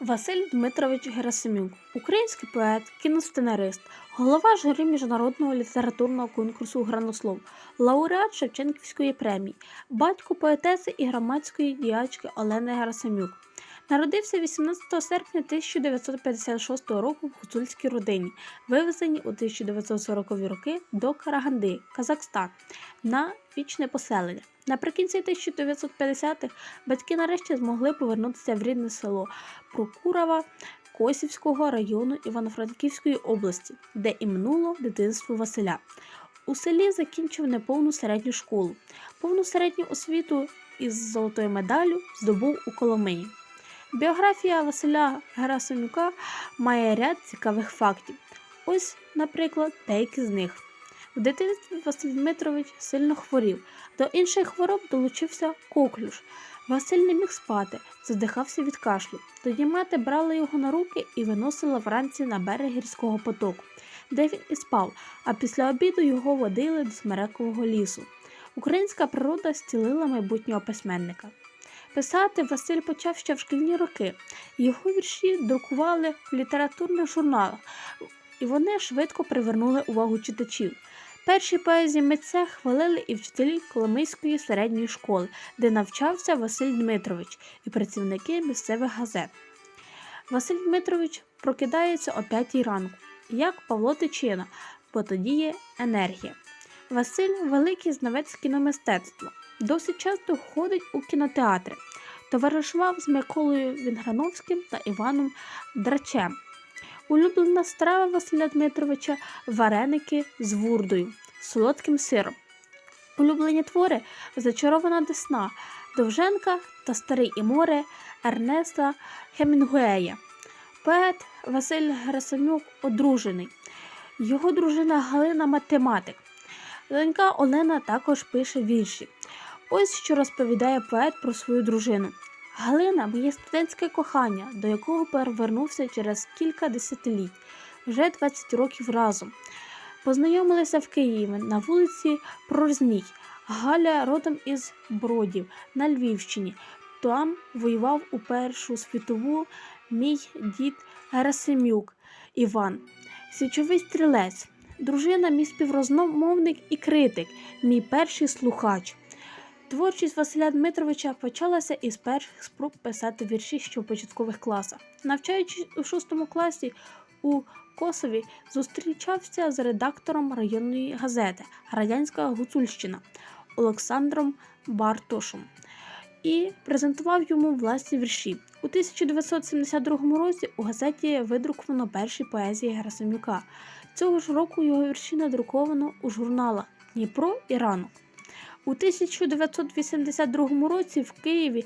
Василь Дмитрович Герасимюк, український поет, кіносценарист, голова журі міжнародного літературного конкурсу Гранослов, лауреат Шевченківської премії, батько поетеси і громадської діячки Олени Герасимюк. Народився 18 серпня 1956 року в гуцульській родині, вивезені у 1940-ві роки до Караганди, Казахстан, на вічне поселення. Наприкінці 1950-х батьки нарешті змогли повернутися в рідне село Прокурова Косівського району Івано-Франківської області, де і минуло дитинство Василя. У селі закінчив неповну середню школу. Повну середню освіту із золотою медаллю здобув у Коломиї. Біографія Василя Герасимюка має ряд цікавих фактів. Ось, наприклад, деякі з них. В дитинстві Василь Дмитрович сильно хворів. До інших хвороб долучився коклюш. Василь не міг спати, задихався від кашлю. Тоді мати брала його на руки і виносила вранці на берег гірського потоку, де він і спав, а після обіду його водили до Смерекового лісу. Українська природа зцілила майбутнього письменника. Писати Василь почав ще в шкільні роки. Його вірші друкували в літературних журналах, і вони швидко привернули увагу читачів. Перші поезії митця хвалили і вчителі Коломийської середньої школи, де навчався Василь Дмитрович і працівники місцевих газет. Василь Дмитрович прокидається о п'ятій ранку, як Павло Тичина, бо тоді є енергія. Василь великий знавець кіномистецтва, досить часто ходить у кінотеатри, товаришував з Миколою Вінграновським та Іваном Драчем. Улюблена страва Василя Дмитровича вареники з вурдою, солодким сиром. Улюблені твори Зачарована Десна, Довженка та Старий і море Ернеста Хемінгуея. Поет Василь Герасимюк одружений. Його дружина Галина математик. Донька Олена також пише вірші. Ось що розповідає поет про свою дружину. Галина моє студентське кохання, до якого повернувся через кілька десятиліть, вже 20 років разом. Познайомилися в Києві на вулиці Прорзній. Галя родом із Бродів на Львівщині. Там воював у Першу світову мій дід Герасимюк Іван, січовий стрілець. Дружина, мій співрозмовник і критик, мій перший слухач. Творчість Василя Дмитровича почалася із перших спроб писати вірші ще в початкових класах. Навчаючись у шостому класі у Косові, зустрічався з редактором районної газети Радянська Гуцульщина Олександром Бартошем і презентував йому власні вірші. У 1972 році у газеті видруковано перші поезії Герасимюка. Цього ж року його вірші надруковано у журналах Дніпро і Ранок. У 1982 році в Києві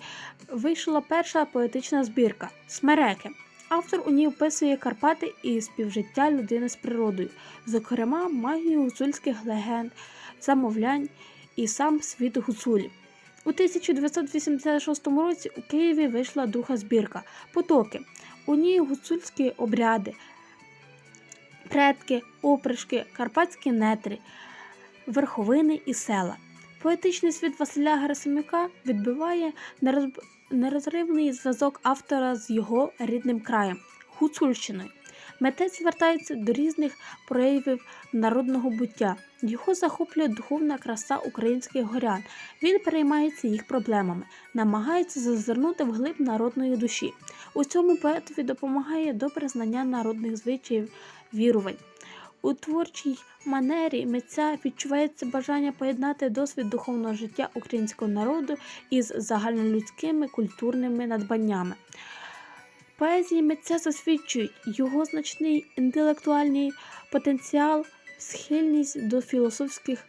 вийшла перша поетична збірка Смереки. Автор у ній описує Карпати і співжиття людини з природою, зокрема, магію гуцульських легенд, замовлянь і сам світ гуцулів. У 1986 році у Києві вийшла друга збірка Потоки. У ній гуцульські обряди, предки, опришки, карпатські нетри, верховини і села. Поетичний світ Василя Герасимюка відбиває нероз- нерозривний зв'язок автора з його рідним краєм Гуцульщиною. Митець звертається до різних проявів народного буття. Його захоплює духовна краса українських горян. Він переймається їх проблемами, намагається зазирнути вглиб народної душі. У цьому поетові допомагає добре знання народних звичаїв, вірувань. У творчій манері митця відчувається бажання поєднати досвід духовного життя українського народу із загальнолюдськими культурними надбаннями. Поезії митця засвідчують його значний інтелектуальний потенціал, схильність до філософських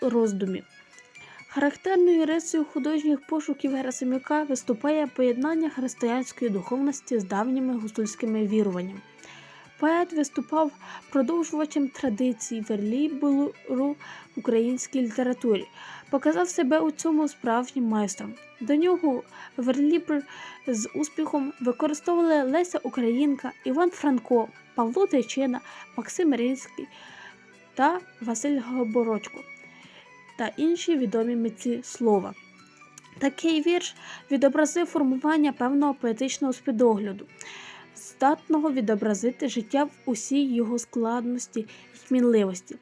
роздумів. Характерною рисою художніх пошуків Герасимюка виступає поєднання християнської духовності з давніми гусульськими віруваннями. Поет виступав продовжувачем традицій верлібулу в українській літературі, показав себе у цьому справжнім майстром. До нього верлібр з успіхом використовували Леся Українка, Іван Франко, Павло Тичина, Максим Ринський та Василь Гоборочко та інші відомі митці слова. Такий вірш відобразив формування певного поетичного свідогляду, здатного відобразити життя в усій його складності і мінливості.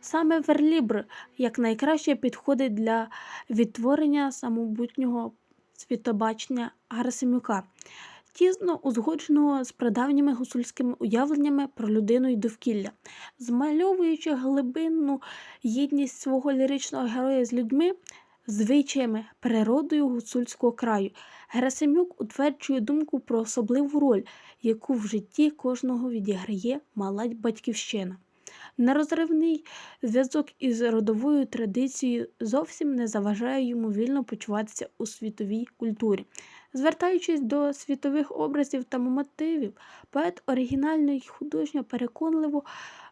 Саме верлібр якнайкраще підходить для відтворення самобутнього світобачення Герасимюка, тісно узгодженого з прадавніми гусульськими уявленнями про людину і довкілля, змальовуючи глибинну єдність свого ліричного героя з людьми, звичаями, природою гуцульського краю. Герасимюк утверджує думку про особливу роль, яку в житті кожного відіграє мала батьківщина. Нерозривний зв'язок із родовою традицією зовсім не заважає йому вільно почуватися у світовій культурі. Звертаючись до світових образів та мотивів, поет оригінально і художньо переконливо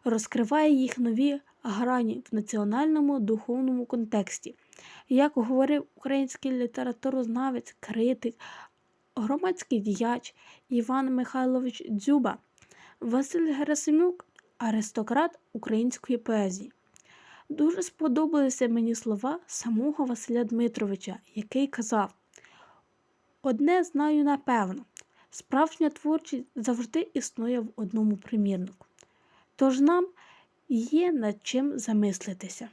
розкриває їх нові грані в національному духовному контексті. Як говорив український літературознавець, критик, громадський діяч Іван Михайлович Дзюба, Василь Герасимюк аристократ української поезії. Дуже сподобалися мені слова самого Василя Дмитровича, який казав: Одне знаю напевно, справжня творчість завжди існує в одному примірнику. Тож нам є над чим замислитися.